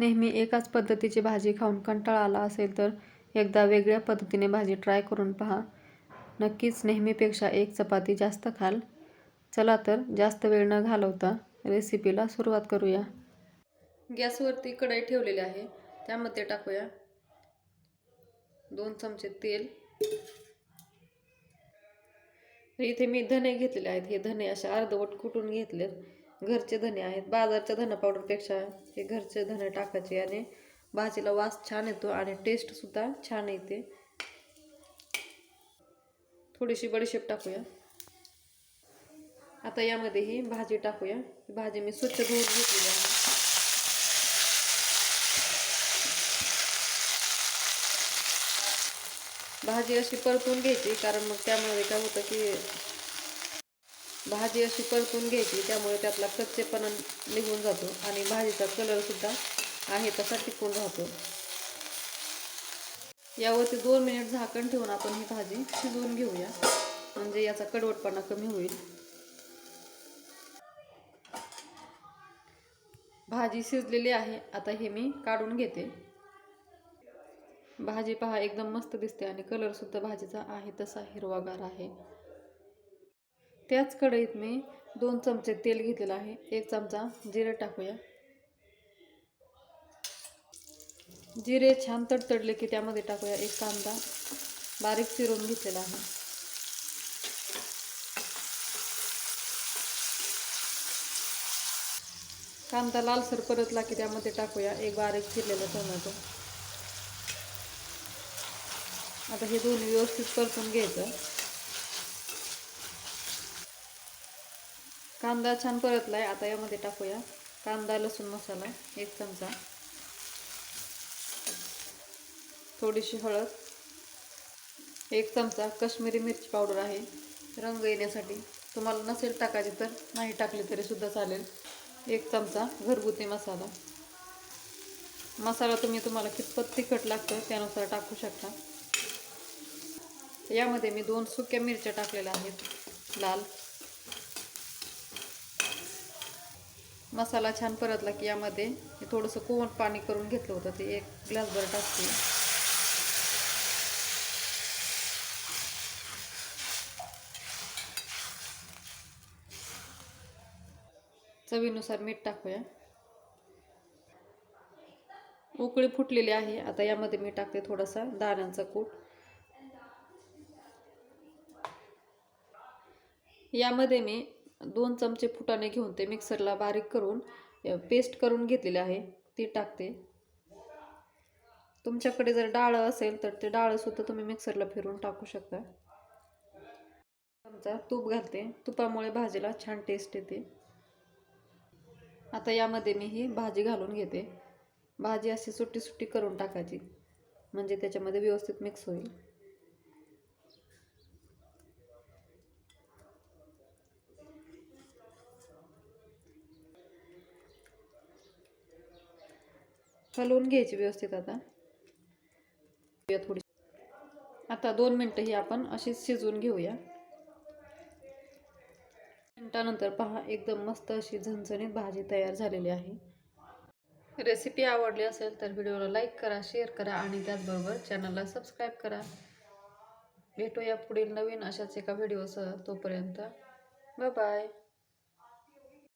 नेहमी एकाच पद्धतीची भाजी खाऊन कंटाळा आला असेल तर एकदा वेगळ्या पद्धतीने भाजी ट्राय करून पहा. नक्कीच नेहमीपेक्षा एक चपाती जास्त खाल. चला तर जास्त वेळ न घालवता रेसिपीला सुरुवात करूया. गॅसवरती कढई ठेवलेली आहे. त्यामध्ये टाकूया. दोन चमचे तेल. इथे मी धने घेतलेले आहेत. हे धने असे अर्धवट कुटून घेतलेत. घरचे धने आहेत. बाजारच्या धना पावडरपेक्षा हे घरचे धने टाकायचे आणि भाजीला वास छान येतो आणि टेस्टसुद्धा छान येते. थोडीशी बडीशेप टाकूया. आता यामध्ये ही भाजी टाकूया. भाजी मी स्वच्छ धुवून घेतलेली आहे. भाजी अशी परतून घ्यायची कारण मग त्यामुळे काय होतं की भाजी अशी परतून घ्यायची त्यामुळे त्यातला कच्चेपणा निघून जातो आणि भाजीचा कलरसुद्धा आहे तसा टिकून राहतो. यावरती दोन मिनिट झाकण ठेवून आपण ही भाजी शिजवून घेऊया. म्हणजे याचा कडवटपणा कमी होईल. भाजी शिजलेली आहे आता हे मी काढून घेते. भाजी पहा एकदम मस्त दिसते आणि कलरसुद्धा भाजीचा आहे तसा हिरवागार आहे. त्याच कढईत मी दोन चमचे तेल घेतलेलं आहे. एक चमचा जिरे टाकूया. जिरे छान तडतडले की त्यामध्ये टाकूया एक कांदा. बारीक चिरून घेतलेला आहे. कांदा लालसर परतला की त्यामध्ये टाकूया एक बारीक चिरलेला टोमॅटो. आता हे दोन्ही व्यवस्थित परतून घ्यायचं. कांदा छान परतलाय. आता यामध्ये टाकूया. कांदा लसूण मसाला एक चमचा. थोडीशी हळद. एक चमचा कश्मीरी मिरची पावडर आहे. रंग येण्यासाठी. तुम्हाला नसेल टाकायची तर नाही टाकली तरी सुद्धा चालेल. एक चमचा घरगुती मसाला. मसाला तुम्ही तुम्हाला कितपत तिखट लागतं त्यानुसार टाकू शकता. यामध्ये मी दोन सुक्या मिरच्या टाकलेल्या आहेत. लाल. मसाला छान परतला की यामध्ये थोडंसं कोमट पाणी करून घेतलं होतं ते एक ग्लासभर टाकते. चवीनुसार मीठ टाकूया. उकळी फुटलेली आहे आता यामध्ये मी टाकते थोडासा दाण्यांचा कूट. यामध्ये मी दोन चमचे फुटाणे घेऊन ते मिक्सरला बारीक करून पेस्ट करून घेतलेले आहे. ती टाकते. तुमच्याकडे जर डाळ असेल तर ते डाळसुद्धा तुम्ही मिक्सरला फिरून टाकू शकता. चमचा तूप घालते. तुपामुळे भाजीला छान टेस्ट येते. आता यामध्ये मी ही भाजी घालून घेते. भाजी अशी सुट्टी सुट्टी करून टाकायची. म्हणजे त्याच्यामध्ये व्यवस्थित मिक्स होईल. हलवून घ्यायची व्यवस्थित आता. थोडी आता दोन मिनटं ही आपण अशीच शिजवून घेऊया. मिनटानंतर पहा एकदम मस्त अशी झणझणीत भाजी तयार झालेली आहे. रेसिपी आवडली असेल तर व्हिडिओला लाईक करा शेअर करा आणि त्याचबरोबर चॅनलला सबस्क्राईब करा. भेटूया पुढील नवीन अशाच एका व्हिडिओसह तोपर्यंत. Bye bye.